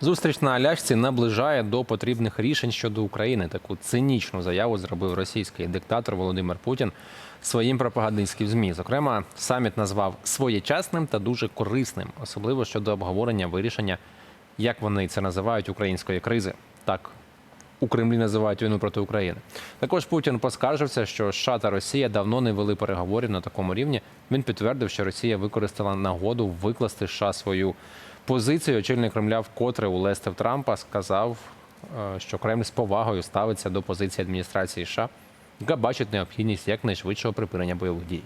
Зустріч на Алясці наближає до потрібних рішень щодо України. Таку цинічну заяву зробив російський диктатор Володимир Путін своїм пропагандистським змі. Зокрема, саміт назвав своєчасним та дуже корисним, особливо щодо обговорення вирішення, як вони це називають, української кризи. Так у Кремлі називають війну проти України. Також Путін поскаржився, що США та Росія давно не вели переговорів на такому рівні. Він підтвердив, що Росія використала нагоду викласти США свою позицію. Очільник Кремля вкотре улестив Трампа, сказав, е, що Кремль з повагою ставиться до позиції адміністрації США, яка бачить необхідність якнайшвидшого припинення бойових дій.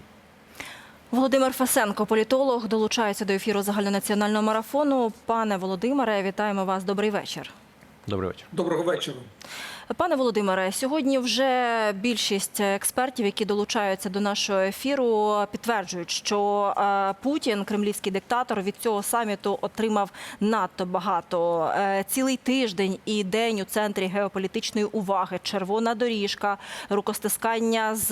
Володимир Фасенко, політолог, долучається до ефіру загальнонаціонального марафону. Пане Володимире, вітаємо вас. Добрий вечір. Добрий вечір. Доброго вечора. Пане Володимире, сьогодні вже більшість експертів, які долучаються до нашого ефіру, підтверджують, що е, Путін, кремлівський диктатор, від цього саміту отримав надто багато. Е, Цілий тиждень і день у центрі геополітичної уваги, червона доріжка, рукостискання з.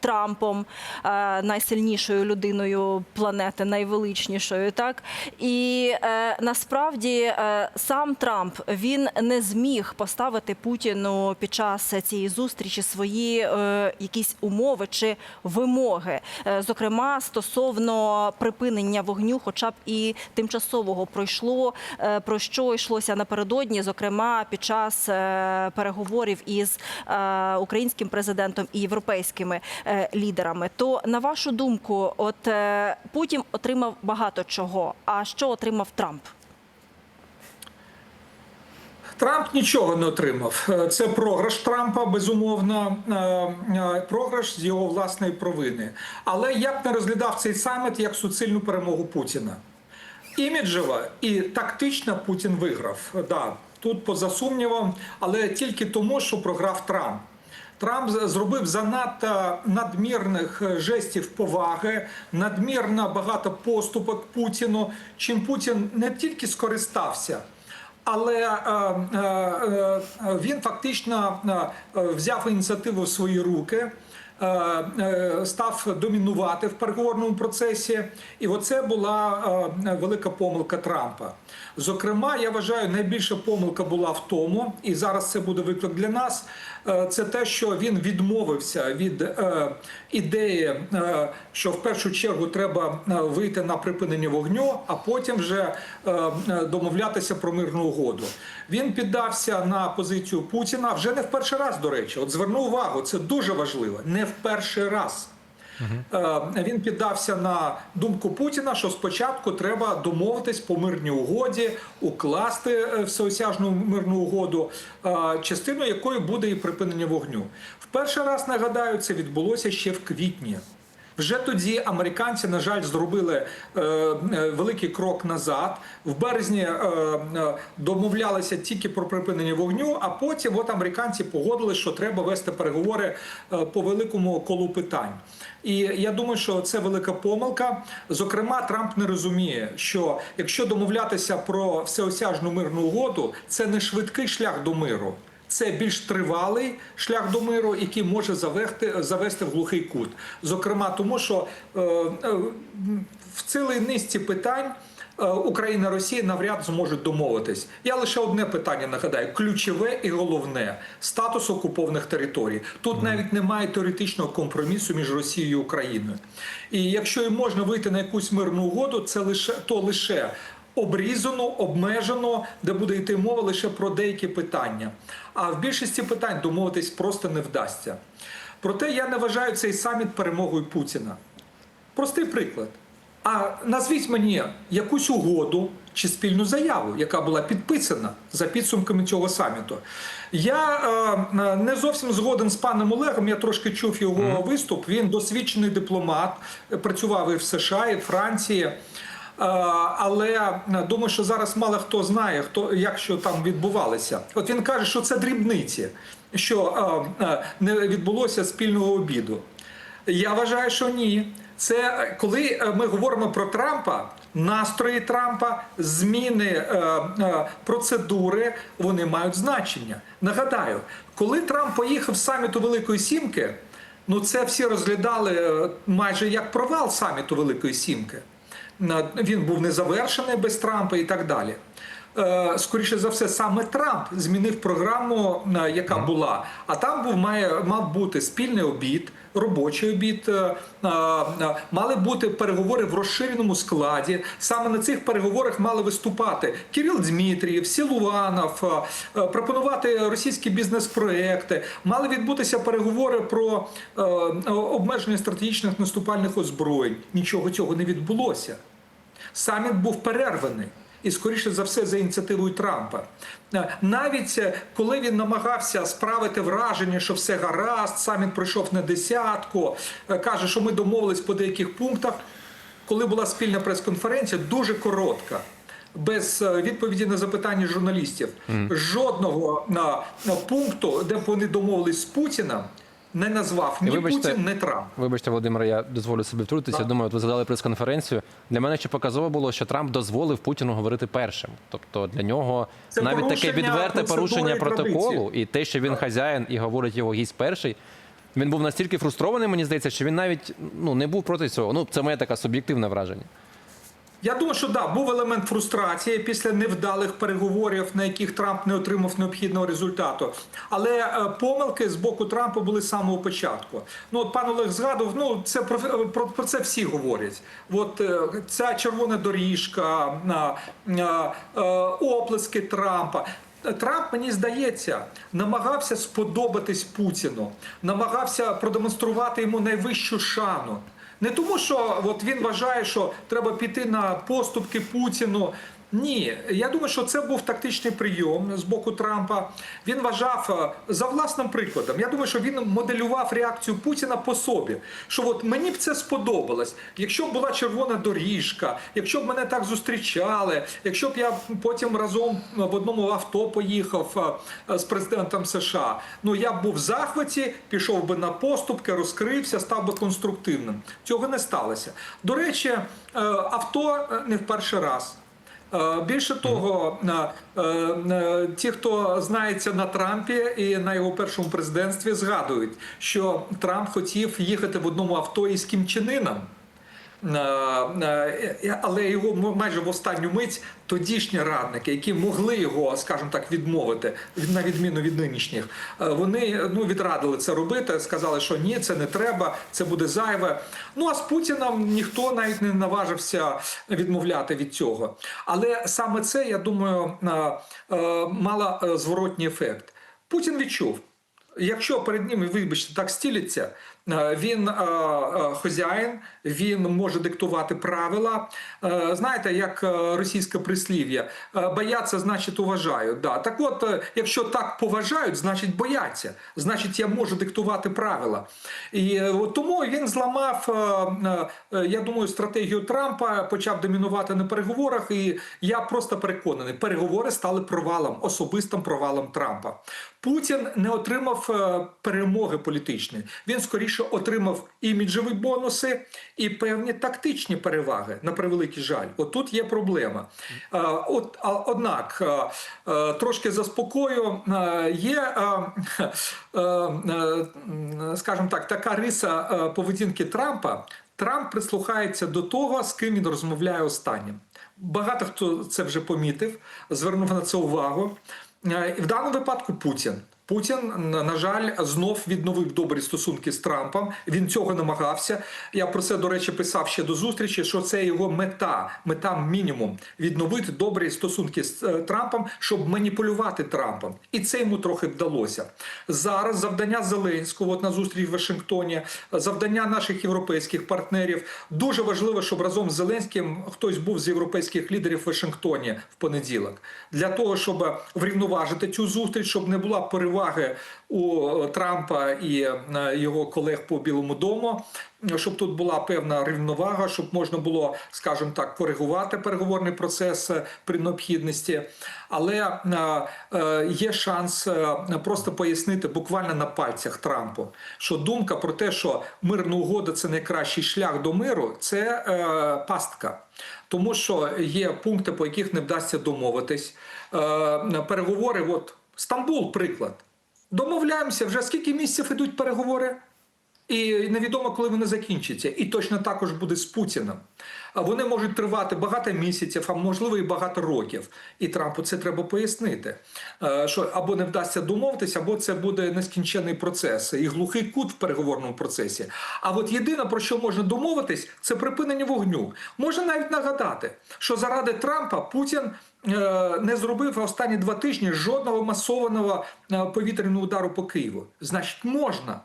Трампом, е, найсильнішою людиною планети, найвеличнішою, так? І е, насправді е, сам Трамп він не зміг поставити Путіну під час цієї зустрічі свої е, якісь умови чи вимоги, Е, зокрема стосовно припинення вогню, хоча б і тимчасового. Пройшло е, про що йшлося напередодні, зокрема під час е, переговорів із е, українським президентом і європейськими лідерами. То на вашу думку, от е, Путін отримав багато чого. А що отримав Трамп? Трамп нічого не отримав. Е, Це програш Трампа, безумовно, е, е, програш з його власної провини. Але я б не розглядав цей саміт як суцільну перемогу Путіна. Іміджево і тактично Путін виграв. Да, тут поза сумнівом, але тільки тому, що програв Трамп. Трамп зробив занадто надмірних е, жестів поваги, надмірно багато поступок Путіну, чим Путін не тільки скористався. Але е, е, е, він фактично е, е, взяв ініціативу в свої руки, е, е, став домінувати в переговорному процесі, і оце була е, велика помилка Трампа. Зокрема, я вважаю, найбільша помилка була в тому, і зараз це буде виклик для нас. е, Це те, що він відмовився від е, ідеї, е, що в першу чергу треба е, вийти на припинення вогню, а потім вже е, е, домовлятися про мирну угоду. Він піддався на позицію Путіна вже не в перший раз. До речі, от зверну увагу, це дуже важливо. Не в перший раз. Е, Він піддався на думку Путіна, що спочатку треба домовитись по мирній угоді, укласти е, всеосяжну мирну угоду, частину частиною якої буде і припинення вогню. В перший раз нагадаю, це відбулося ще в квітні. Вже тоді американці, на жаль, зробили е, е, великий крок назад. В березні е, е, домовлялися тільки про припинення вогню, а потім от американці погодили, що треба вести переговори е, по великому колу питань. І я думаю, що це велика помилка. Зокрема, Трамп не розуміє, що якщо домовлятися про всеосяжну мирну угоду, це не швидкий шлях до миру. Це більш тривалий шлях до миру, який може завести, завести в глухий кут. Зокрема, тому що е, е, в цілій низці питань е, Україна Росія навряд зможуть домовитись. Я лише одне питання нагадаю: ключове і головне статус окупованих територій. Тут навіть немає теоретичного компромісу між Росією і Україною. І якщо і можна вийти на якусь мирну угоду, це лише то лише обрізано, обмежено, де буде йти мова лише про деякі питання. А в більшості питань домовитись просто не вдасться. Проте я не вважаю цей саміт перемогою Путіна. Простий приклад. А назвіть мені якусь угоду чи спільну заяву, яка була підписана за підсумками цього саміту. Я е, не зовсім згоден з паном Олегом. Я трошки чув його виступ. Він досвідчений дипломат, працював і в США, і в Франції. Але е, думаю, що зараз мало хто знає, хто як що там відбувалося. От він каже, що це дрібниці, що е, е, не відбулося спільного обіду. Я вважаю, що ні. Це коли ми говоримо про Трампа, настрої Трампа, зміни процедури, вони мають значення. Нагадаю, коли Трамп поїхав з саміту Великої Сімки, ну це всі розглядали майже як провал саміту Великої Сімки. Він був не завершений без Трампа і так далі. Е, Скоріше за все, саме Трамп змінив програму, е, яка була. А там був має мав бути спільний обід, робочий обід. е, Мали бути переговори в розширеному складі. Саме на цих переговорах мали виступати Кирил Дмитрієв, Сілуанов, е, пропонувати російські бізнес-проекти. Мали відбутися переговори про обмеження стратегічних наступальних озброєнь. Нічого цього не відбулося. Саміт був перерваний. І скоріше за все за ініціативою Трампа. Е, Навіть е, коли він намагався справити враження, що все гаразд, саміт пройшов на десятку, е, каже, що ми домовились по деяких пунктах. Коли була спільна прес-конференція, дуже коротка, без відповіді на запитання журналістів, жодного на, на пункту, де б вони домовились з Путіним, не назвав ні вибачте, Путін, ні Трамп. Вибачте, Володимир, я дозволю собі втрутитися. Так. Думаю, от ви згадали прес-конференцію. Для мене ще показово було, що Трамп дозволив Путіну говорити першим. Тобто для нього Це навіть таке відверте порушення протоколу, і те, що він хазяїн і говорить його гість перший. Він був настільки фрустрований, мені здається, що він навіть ну не був проти цього. Ну це моє таке суб'єктивне враження. Я думаю, що да, був елемент фрустрації після невдалих переговорів, на яких Трамп не отримав необхідного результату. Але е, помилки з боку Трампа були з самого початку. Ну от пан Олег згадував, ну це про, про, про це всі говорять. От е, ця червона доріжка, е, е, е, оплески Трампа. Трамп, мені здається, намагався сподобатись Путіну, намагався продемонструвати йому найвищу шану. Не тому, що от він вважає, що треба піти на поступки Путіну. Ні, я думаю, що це був тактичний прийом з боку Трампа. Він вважав е, за власним прикладом. Я думаю, що він моделював реакцію Путіна по собі. Що от мені б це сподобалось, якщо б була червона доріжка, якщо б мене так зустрічали, якщо б я потім разом в одному авто поїхав е, з президентом США. Ну я б був в захваті, пішов би на поступки, розкрився, став би конструктивним. Цього не сталося. До речі, е, авто е, не в перший раз. Е, Більше того, е, е, ті, хто знається на Трампі і на його першому президентстві, згадують, що Трамп хотів їхати в одному авто із Кім Чен Іном. Е, е, Але його майже в останню мить тодішні радники, які могли його, скажімо так, відмовити, на відміну від нинішніх, е, вони ну відрадили це робити. Сказали, що ні, це не треба, це буде зайве. Ну а з Путіном ніхто навіть не наважився відмовляти від цього. Але саме це, я думаю, е, е, мало е, зворотній ефект. Путін відчув. Якщо перед ним, вибачте, так стіляться, е, він е, е, хазяїн, він може диктувати правила. Е, Знаєте, як е, російське прислів'я, е, бояться, значить уважають. Да. Так от, е, якщо так поважають, значить бояться. Значить, я можу диктувати правила. І е, тому він зламав, е, е, я думаю, стратегію Трампа, почав домінувати на переговорах. І я просто переконаний, переговори стали провалом, особистим провалом Трампа. Путін не отримав е, перемоги політичної. Він скоріше отримав іміджеві бонуси і певні тактичні переваги. На превеликий жаль, отут є проблема. От однак трошки заспокою є, скажімо так, така риса поведінки Трампа. Трамп прислухається до того, з ким він розмовляє останнім. Багато хто це вже помітив, звернув на це увагу. В даному випадку Путін. Путін, на жаль, знов відновив добрі стосунки з Трампом. Він цього намагався. Я про це, до речі, писав ще до зустрічі, що це його мета, мета мінімум відновити добрі стосунки з е, Трампом, щоб маніпулювати Трампом. І це йому трохи вдалося. Зараз завдання Зеленського, от на зустріч в Вашингтоні, завдання наших європейських партнерів. Дуже важливо, щоб разом з Зеленським хтось був з європейських лідерів в Вашингтоні в понеділок, для того, щоб врівноважити цю зустріч, щоб не була переваги у Трампа і е, його колег по Білому дому. Щоб тут була певна рівновага, щоб можна було, скажімо так, коригувати переговорний процес е, при необхідності, але е, е, є шанс е, просто пояснити буквально на пальцях Трампу, що думка про те, що мирна угода це найкращий шлях до миру, це е, пастка. Тому що є пункти, по яких не вдасться домовитись. Е, переговори, от Стамбул, приклад. Домовляємося, вже скільки місяців ідуть переговори? І невідомо, коли вони закінчаться. І точно також буде з Путіним. Вони можуть тривати багато місяців, а можливо і багато років. І Трампу це треба пояснити. Е, Що або не вдасться домовитися, або це буде нескінчений процес і глухий кут в переговорному процесі. А от єдине про що можна домовитись, це припинення вогню. Можна навіть нагадати, що заради Трампа Путін. е, Не зробив останні два тижні жодного масованого е, повітряного удару по Києву. Значить, можна.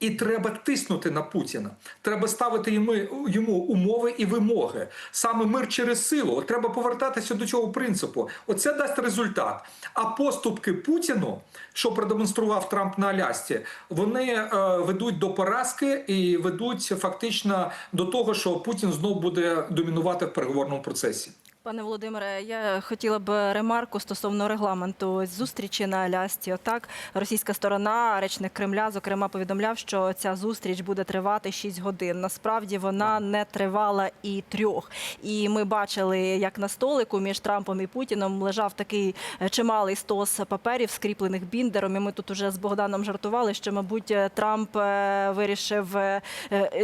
І треба тиснути на Путіна. Треба ставити йому, йому умови і вимоги. Саме мир через силу. От треба повертатися до цього принципу. Оце дасть результат. А поступки Путіну, що продемонстрував Трамп на Алясці, вони е, ведуть до поразки і ведуть фактично до того, що Путін знов буде домінувати в переговорному процесі. Пане Володимире, я хотіла б ремарку стосовно регламенту зустрічі на Алясці. Отак, російська сторона, речник Кремля, зокрема, повідомляв, що ця зустріч буде тривати 6 годин. Насправді вона не тривала і трьох. І ми бачили, як на столику між Трампом і Путіном лежав такий е, чималий стос паперів, скріплених біндером. І ми тут уже з Богданом жартували, що, мабуть, Трамп е, вирішив е,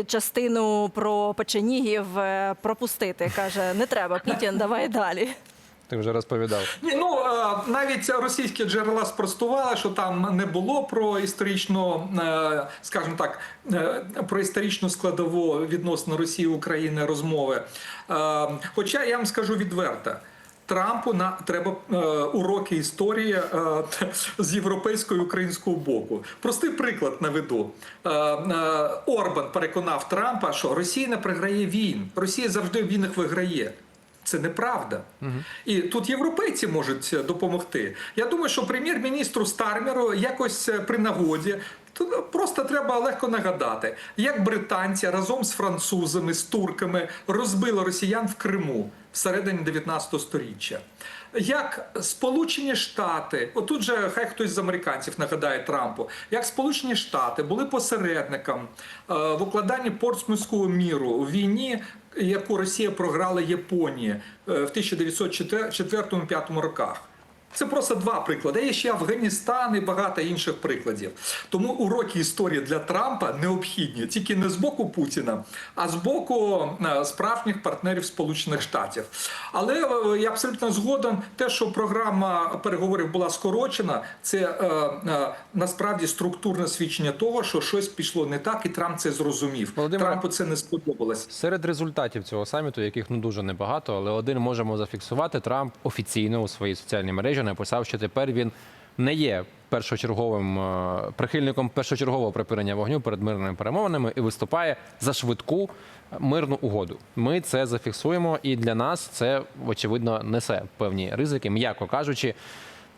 частину про печенігів пропустити. каже: не треба, Путін, давай далі. Ти вже розповідав. Ні, ну е, навіть російські джерела спростували, що там не було про історичну, е, скажімо так, е, про історичну складову відносно Росії України розмови. Хоча я вам скажу відверто. Трампу на треба е, уроки історії е, з європейського і українського боку. Простий приклад наведу. Е, е, Орбан переконав Трампа, що Росія не програє війн. Росія завжди в війнах виграє. Це неправда. І тут європейці можуть допомогти. Я думаю, що прем'єр-міністру Стармеру якось е, при нагоді. Тут просто треба легко нагадати, як британці разом з французами, з турками розбили росіян в Криму всередині 19 століття. Як Сполучені Штати, отут же хай хтось з американців нагадає Трампу, як Сполучені Штати були посередником е, в укладанні портсмутського міру у війні, яку Росія програла Японії е, в 1904-1905 роках. Це просто два приклади. Є ще Афганістан і багато інших прикладів. Тому уроки історії для Трампа необхідні тільки не з боку Путіна, а з боку е, справжніх партнерів Сполучених Штатів. Але е, я абсолютно згоден, те, що програма переговорів була скорочена, це е, е, насправді структурне свідчення того, що щось пішло не так, і Трамп це зрозумів. Володимире, Трампу це не сподобалось. Серед результатів цього саміту, яких ну дуже небагато, але один можемо зафіксувати. Трамп офіційно у своїй соціальній мережі написав, що тепер він не є першочерговим е, прихильником першочергового припинення вогню перед мирними перемовинами і виступає за швидку мирну угоду. Ми це зафіксуємо, і для нас це очевидно несе певні ризики, м'яко кажучи.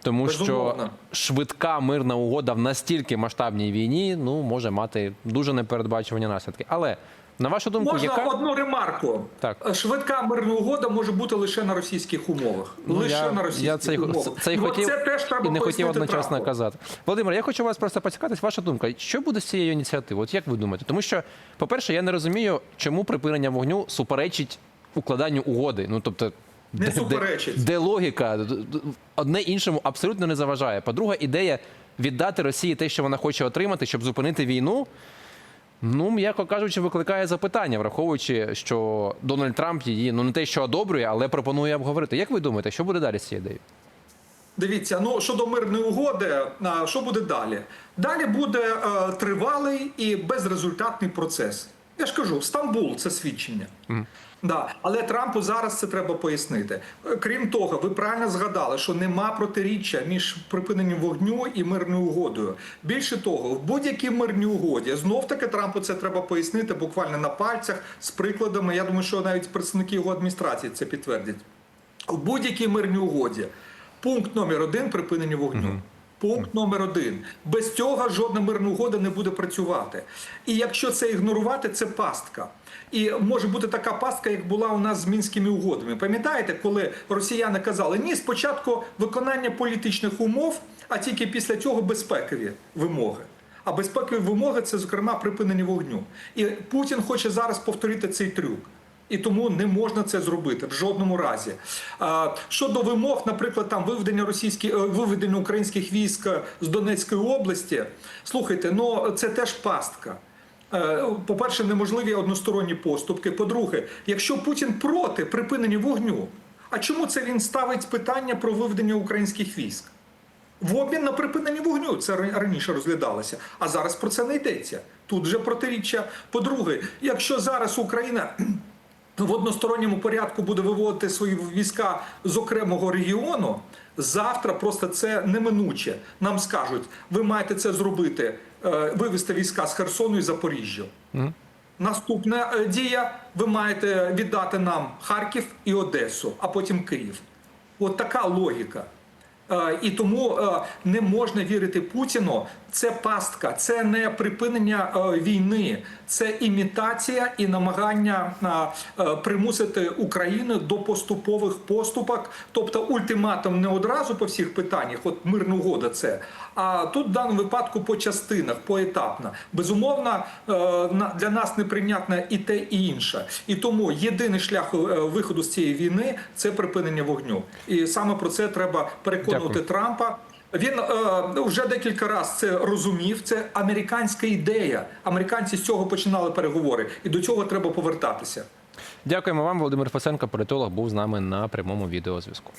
Тому що швидка мирна угода в настільки масштабній війні ну може мати дуже непередбачувані наслідки. Але на вашу думку, Можна яка одну ремарку. Так. Швидка мирна угода може бути лише на російських умовах. Ну, лише я, на російських я це, умовах. це й І хотів це теж треба і не хотів одночасно Трампу. казати. Володимир, я хочу вас просто поцікавитись, ваша думка. Що буде з цією ініціативою? От як ви думаєте? Тому що, по-перше, я не розумію, чому припинення вогню суперечить укладанню угоди. Ну тобто, Не суперечить. де логіка Д- д- одне іншому абсолютно не заважає. По-друге, ідея віддати Росії те, що вона хоче отримати, щоб зупинити війну. Ну, м'яко кажучи, викликає запитання, враховуючи, що Дональд Трамп її ну не те, що одобрює, але пропонує обговорити. Як ви думаєте, що буде далі з цією ідеєю? Дивіться, ну щодо мирної угоди, що буде далі? Далі буде е, тривалий і безрезультатний процес. Я ж кажу, Стамбул це свідчення. Да. Але Трампу зараз це треба пояснити. Крім того, ви правильно згадали, що нема протиріччя між припиненням вогню і мирною угодою. Більше того, в будь-якій мирній угоді знов таки Трампу це треба пояснити буквально на пальцях з прикладами. Я думаю, що навіть представники його адміністрації це підтвердять. У будь-якій мирній угоді пункт номер один припинення вогню. Пункт номер один. Без цього жодна мирна угода не буде працювати. І якщо це ігнорувати, це пастка. І може бути така пастка, як була у нас з мінськими угодами. Пам'ятаєте, коли росіяни казали, ні, спочатку виконання політичних умов, а тільки після цього безпекові вимоги. А безпекові вимоги це, зокрема, припинення вогню. І Путін хоче зараз повторити цей трюк. І тому не можна це зробити в жодному разі. Щодо вимог, наприклад, там виведення російських е, виведення українських військ з Донецької області, слухайте, ну це теж пастка. Е, По-перше, неможливі односторонні поступки. По-друге, якщо Путін проти припинення вогню, а чому це він ставить питання про виведення українських військ? В обмін на припинення вогню це раніше розглядалося, а зараз про це не йдеться. Тут же протиріччя. По-друге, якщо зараз Україна в односторонньому порядку буде виводити свої війська з окремого регіону, завтра просто це неминуче. Нам скажуть, ви маєте це зробити, е, вивести війська з Херсону і Запоріжжя. Наступна е, дія: ви маєте віддати нам Харків і Одесу, а потім Київ. От така логіка. Е, І тому не можна вірити Путіну. Це пастка, це не припинення е, війни, це імітація і намагання е, примусити Україну до поступових поступок. Тобто ультиматум не одразу по всіх питаннях, от мирна угода це. А тут в даному випадку по частинах, поетапно. Безумовно, е, для нас неприйнятне і те, і інше. І тому єдиний шлях виходу з цієї війни це припинення вогню. І саме про це треба переконувати Дякую. Трампа. Він е, вже декілька разів це розумів. Це американська ідея. Американці з цього починали переговори, і до цього треба повертатися. Дякуємо вам, Володимир Фасенко, політолог, був з нами на прямому відеозв'язку.